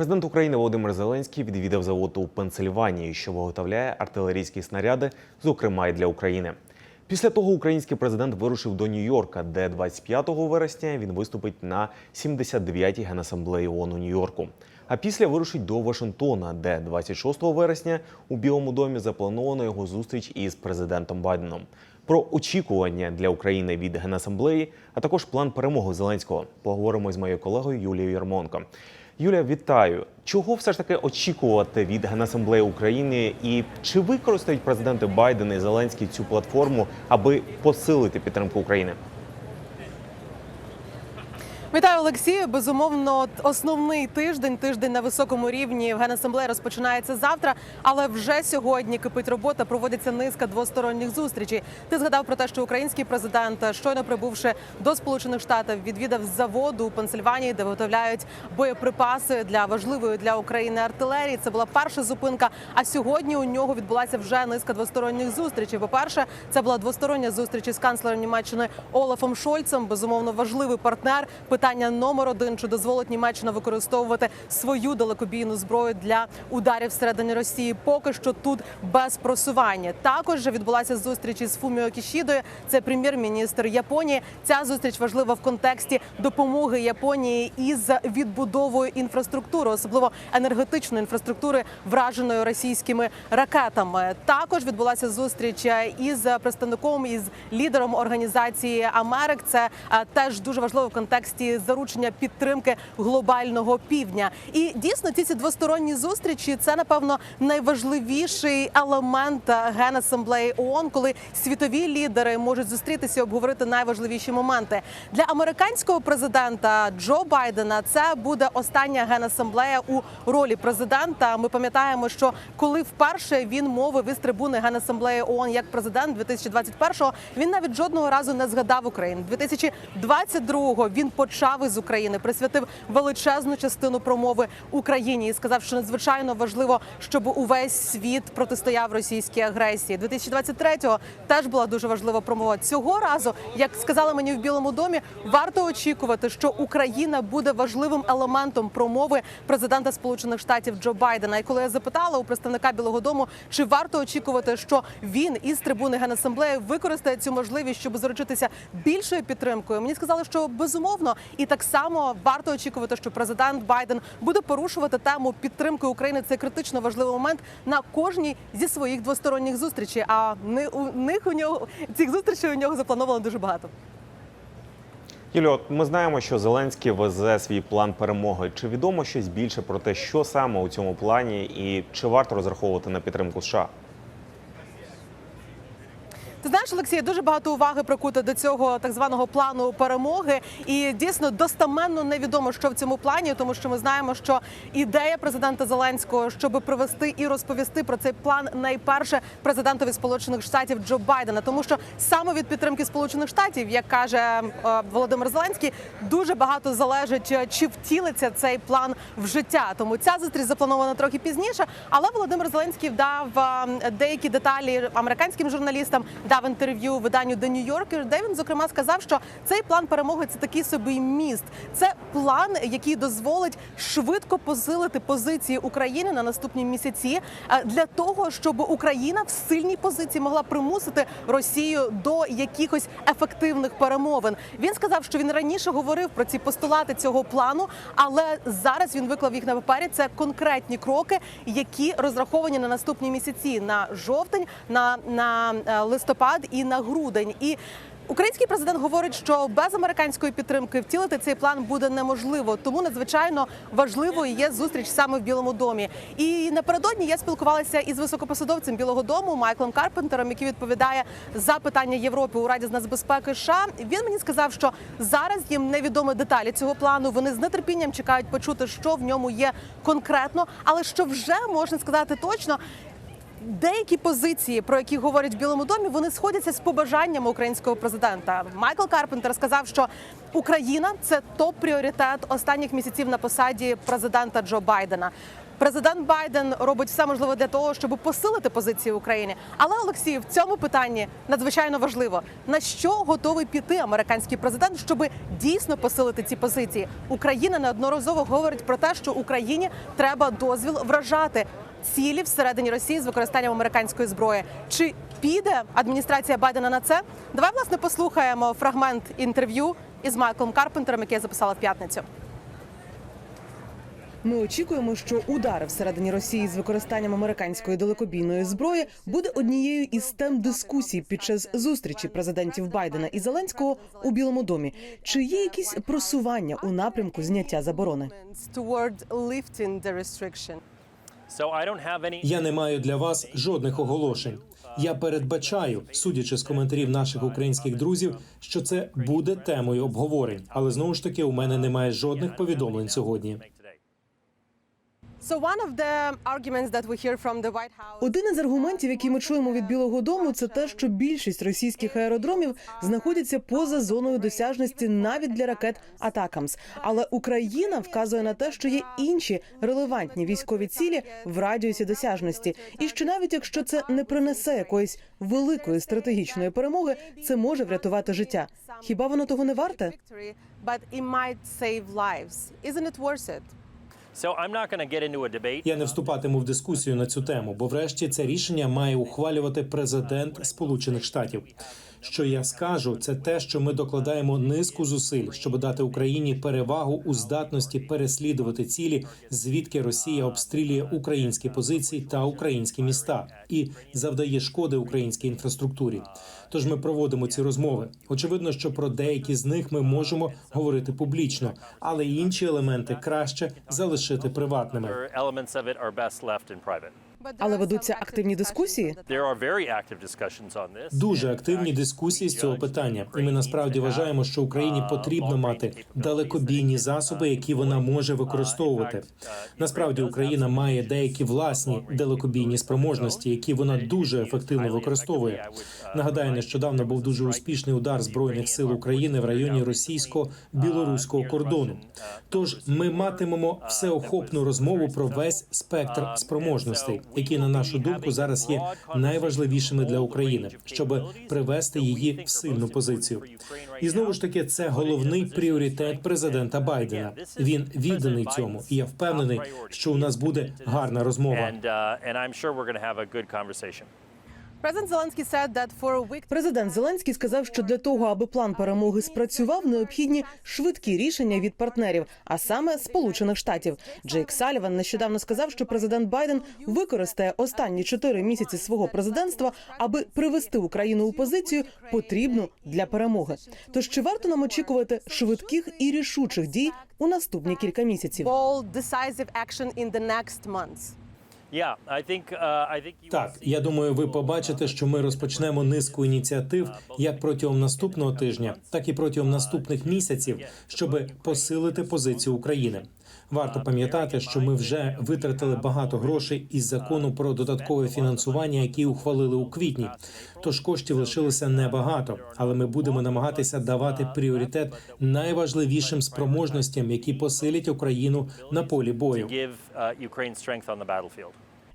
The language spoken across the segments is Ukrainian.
Президент України Володимир Зеленський відвідав завод у Пенсильванії, що виготовляє артилерійські снаряди, зокрема й для України. Після того український президент вирушив до Нью-Йорка, де 25 вересня він виступить на 79-й генасамблеї ООН у Нью-Йорку. А після вирушить до Вашингтона, де 26 вересня у Білому домі заплановано його зустріч із президентом Байденом. Про очікування для України від генасамблеї, а також план перемоги Зеленського поговоримо з моєю колегою Юлією Ярмонко. Юлія, вітаю. Чого все ж таки очікувати від Генасамблеї України, і чи використають президенти Байден і Зеленський цю платформу, аби посилити підтримку України? Вітаю, Олексію. Безумовно, основний тиждень, тиждень на високому рівні в Генасамблеї розпочинається завтра. Але вже сьогодні кипить робота. Проводиться низка двосторонніх зустрічей. Ти згадав про те, що український президент, щойно прибувши до Сполучених Штатів, відвідав заводу у Пенсильванії, де виготовляють боєприпаси для важливої для України артилерії. Це була перша зупинка. А сьогодні у нього відбулася вже низка двосторонніх зустрічей. По перше, це була двостороння зустріч із канцлером Німеччини Олафом Шольцем. Безумовно, важливий партнер. Питання номер один: чи дозволить Німеччина використовувати свою далекобійну зброю для ударів всередині Росії? Поки що тут без просування. Також відбулася зустріч із Фуміо Кішідою. Це прем'єр-міністр Японії. Ця зустріч важлива в контексті допомоги Японії із відбудовою інфраструктури, особливо енергетичної інфраструктури, враженої російськими ракетами. Також відбулася зустріч із представником із лідером організації Америк. Це е, теж дуже важливо в контексті заручення підтримки глобального півдня. І дійсно ці ці двосторонні зустрічі це напевно найважливіший елемент генасамблеї ООН, коли світові лідери можуть зустрітися і обговорити найважливіші моменти для американського президента Джо Байдена. Це буде остання генасамблея у ролі президента. Ми пам'ятаємо, що коли вперше він мовив із трибуни генасамблеї ООН як президент 2021-го, він навіть жодного разу не згадав Україну. 2022-го він почав із України, присвятив величезну частину промови Україні і сказав, що надзвичайно важливо, щоб увесь світ протистояв російській агресії. 2023-го теж була дуже важлива промова. Цього разу, як сказали мені в Білому домі, варто очікувати, що Україна буде важливим елементом промови президента Сполучених Штатів Джо Байдена. І коли я запитала у представника Білого Дому, чи варто очікувати, що він із трибуни генасамблеї використає цю можливість, щоб заручитися більшою підтримкою, мені сказали, що безумовно, і так само варто очікувати, що президент Байден буде порушувати тему підтримки України. Це критично важливий момент на кожній зі своїх двосторонніх зустрічей. А не у них у нього цих зустрічей у нього заплановано дуже багато. Юлія, от ми знаємо, що Зеленський везе свій план перемоги. Чи відомо щось більше про те, що саме у цьому плані, і чи варто розраховувати на підтримку США? Ти знаєш, Олексій, дуже багато уваги прикуто до цього так званого плану перемоги, і дійсно достаменно невідомо, що в цьому плані, тому що ми знаємо, що ідея президента Зеленського, щоб провести і розповісти про цей план, найперше президентові Сполучених Штатів Джо Байдена, тому що саме від підтримки Сполучених Штатів, як каже е, Володимир Зеленський, дуже багато залежить, е, чи втілиться цей план в життя. Тому ця зустріч запланована трохи пізніше. Але Володимир Зеленський дав е, деякі деталі американським журналістам дав інтерв'ю виданню The New Yorker, де він зокрема сказав, що цей план перемоги це такий собі міст. Це план, який дозволить швидко посилити позиції України на наступні місяці е, для того, щоб Україна в сильній позиції могла примусити Росію до якихось ефективних перемовин. Він сказав, що він раніше говорив про ці постулати цього плану, але зараз він виклав їх на папері. Це конкретні кроки, які розраховані на наступні місяці на жовтень, на, на е, листопад і на грудень. І Український президент говорить, що без американської підтримки втілити цей план буде неможливо. Тому надзвичайно важливою є зустріч саме в Білому домі. І напередодні я спілкувалася із високопосадовцем Білого Дому Майклом Карпентером, який відповідає за питання Європи у Раді з нацбезпеки. США. він мені сказав, що зараз їм невідомі деталі цього плану. Вони з нетерпінням чекають почути, що в ньому є конкретно, але що вже можна сказати точно. Деякі позиції, про які говорять в Білому домі, вони сходяться з побажаннями українського президента. Майкл Карпентер сказав, що Україна це топ-пріоритет останніх місяців на посаді президента Джо Байдена. Президент Байден робить все можливе для того, щоб посилити позиції України. Але Олексій, в цьому питанні надзвичайно важливо на що готовий піти американський президент, щоб дійсно посилити ці позиції. Україна неодноразово говорить про те, що Україні треба дозвіл вражати цілі всередині Росії з використанням американської зброї. Чи піде адміністрація Байдена на це? Давай власне послухаємо фрагмент інтерв'ю із Майклом Карпентером, яке я записала в п'ятницю. Ми очікуємо, що удари всередині Росії з використанням американської далекобійної зброї буде однією із тем дискусій під час зустрічі президентів Байдена і Зеленського у Білому домі. Чи є якісь просування у напрямку зняття заборони? Я не маю для вас жодних оголошень. Я передбачаю, судячи з коментарів наших українських друзів, що це буде темою обговорень. Але знову ж таки, у мене немає жодних повідомлень сьогодні. Один із аргументів, які ми чуємо від Білого Дому, це те, що більшість російських аеродромів знаходяться поза зоною досяжності навіть для ракет Атакамс. Але Україна вказує на те, що є інші релевантні військові цілі в радіусі досяжності, і що навіть якщо це не принесе якоїсь великої стратегічної перемоги, це може врятувати життя. Хіба воно того не варте? But it might save lives. Isn't it worth it? Я не вступатиму в дискусію на цю тему, бо врешті це рішення має ухвалювати президент Сполучених Штатів. Що я скажу, це те, що ми докладаємо низку зусиль, щоб дати Україні перевагу у здатності переслідувати цілі, звідки Росія обстрілює українські позиції та українські міста і завдає шкоди українській інфраструктурі. Тож ми проводимо ці розмови. Очевидно, що про деякі з них ми можемо говорити публічно, але інші елементи краще залишити приватними. Але ведуться активні дискусії. Дуже активні дискусії з цього питання, і ми насправді вважаємо, що Україні uh, потрібно мати далекобійні засоби, uh, які вона може. Uh, використовувати. Насправді Україна має деякі власні далекобійні спроможності, які вона дуже ефективно використовує. Нагадаю, нещодавно був дуже успішний удар збройних сил України в районі російсько-білоруського кордону. Тож ми матимемо всеохопну розмову про весь спектр спроможностей, які на нашу думку зараз є найважливішими для України, щоб привести її в сильну позицію. І знову ж таки, це головний пріоритет президента Байдена. Він відданий цьому, і я впевнений, що у нас буде гарна розмова. Президент Зеленський сказав, що для того, аби план перемоги спрацював, необхідні швидкі рішення від партнерів, а саме Сполучених Штатів. Джейк Саліван нещодавно сказав, що президент Байден використає останні чотири місяці свого президентства, аби привести Україну у позицію, потрібну для перемоги. Тож чи варто нам очікувати швидких і рішучих дій у наступні кілька місяців? Так, see я думаю, ви побачите, що ми розпочнемо низку ініціатив як протягом наступного тижня, так і протягом наступних місяців, щоб посилити позицію України. Варто пам'ятати, що ми вже витратили багато грошей із закону про додаткове фінансування, який ухвалили у квітні. Тож коштів лишилося небагато, але ми будемо намагатися давати пріоритет найважливішим спроможностям, які посилять Україну на полі бою.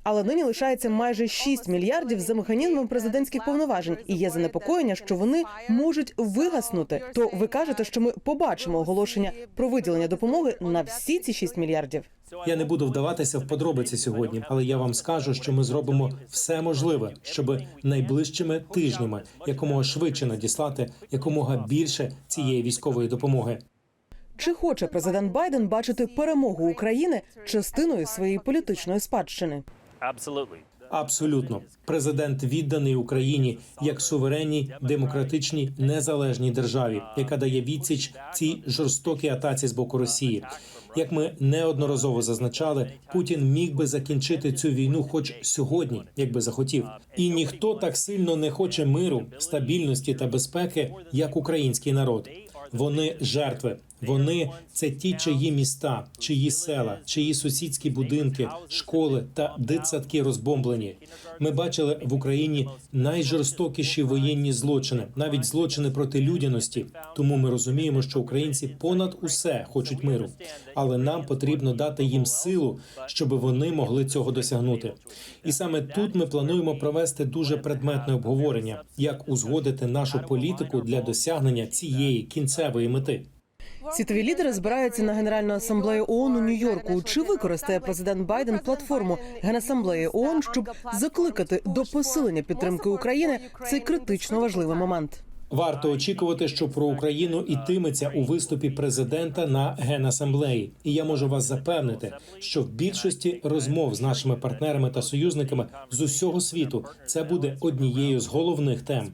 Але нині лишається майже 6 мільярдів за механізмом президентських повноважень, і є занепокоєння, що вони можуть вигаснути. То ви кажете, що ми побачимо оголошення про виділення допомоги на всі ці 6 мільярдів. Я не буду вдаватися в подробиці сьогодні, але я вам скажу, що ми зробимо все можливе, щоб найближчими тижнями якомога швидше надіслати якомога більше цієї військової допомоги. Чи хоче президент Байден бачити перемогу України частиною своєї політичної спадщини? Абсолютно, президент відданий Україні як суверенній, демократичній, незалежній державі, яка дає відсіч цій жорстокій атаці з боку Росії. Як ми неодноразово зазначали, Путін міг би закінчити цю війну, хоч сьогодні, якби захотів. І ніхто так сильно не хоче миру, стабільності та безпеки, як український народ. Вони жертви, Вони це ті, чиї міста, чиї села, чиї сусідські будинки, школи та дитсадки розбомблені. Ми бачили в Україні найжорстокіші воєнні злочини, навіть злочини проти людяності. Тому ми розуміємо, що українці понад усе хочуть миру, але нам потрібно дати їм силу, щоб вони могли цього досягнути. І саме тут ми плануємо провести дуже предметне обговорення, як узгодити нашу політику для досягнення цієї кінцевої мети. Світові лідери збираються на Генеральну асамблею ООН у Нью-Йорку. Чи використає президент Байден платформу Генасамблеї ООН, щоб закликати до посилення підтримки України цей критично важливий момент? Варто очікувати, що про Україну йтиметься у виступі президента на генасамблеї. І я можу вас запевнити, що в більшості розмов з нашими партнерами та союзниками з усього світу це буде однією з головних тем.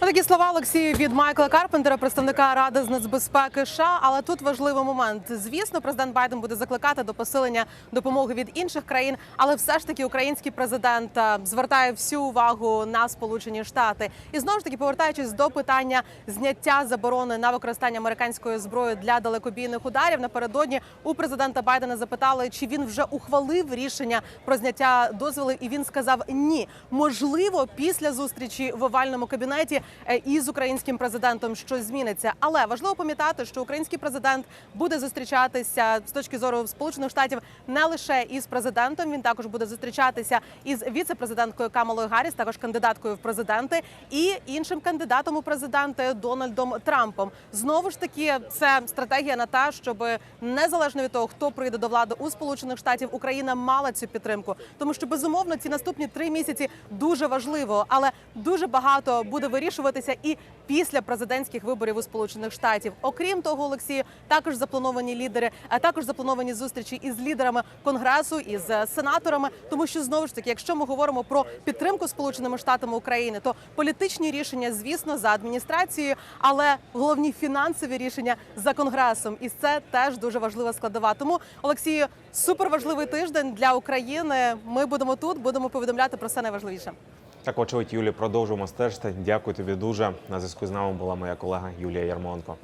Такі слова Олексію від Майкла Карпентера, представника Ради з нацбезпеки США. Але тут важливий момент. Звісно, президент Байден буде закликати до посилення допомоги від інших країн, але все ж таки український президент е, звертає всю увагу на Сполучені Штати. І знову ж таки, повертаючись до питання зняття заборони на використання американської зброї для далекобійних ударів, напередодні у президента Байдена запитали, чи він вже ухвалив рішення про зняття дозволів, і він сказав ні. Можливо, після зустрічі в овальному кабінеті із українським президентом щось зміниться. Але важливо пам'ятати, що український президент буде зустрічатися з точки зору Сполучених Штатів не лише із президентом. Він також буде зустрічатися із віце-президенткою Камалою Гарріс, також кандидаткою в президенти, і іншим кандидатом у президенти Дональдом Трампом. Знову ж таки, це стратегія на те, щоб незалежно від того, хто прийде до влади у Сполучених Штатів, Україна мала цю підтримку, тому що безумовно ці наступні три місяці дуже важливо, але дуже багато буде вирішуватися і після президентських виборів у Сполучених Штатів. Окрім того, Олексію, також заплановані лідери, а також заплановані зустрічі із лідерами конгресу із е, сенаторами. Тому що знову ж таки, якщо ми говоримо про підтримку Сполученими Штатами України, то політичні рішення, звісно, за адміністрацією, але головні фінансові рішення за конгресом, і це теж дуже важлива складова. Тому Олексію, суперважливий тиждень для України. Ми будемо тут, будемо повідомляти про все найважливіше. Так, очевидь, Юлі, продовжуємо стежити. Дякую тобі дуже. На зв'язку з нами була моя колега Юлія Ярмоленко.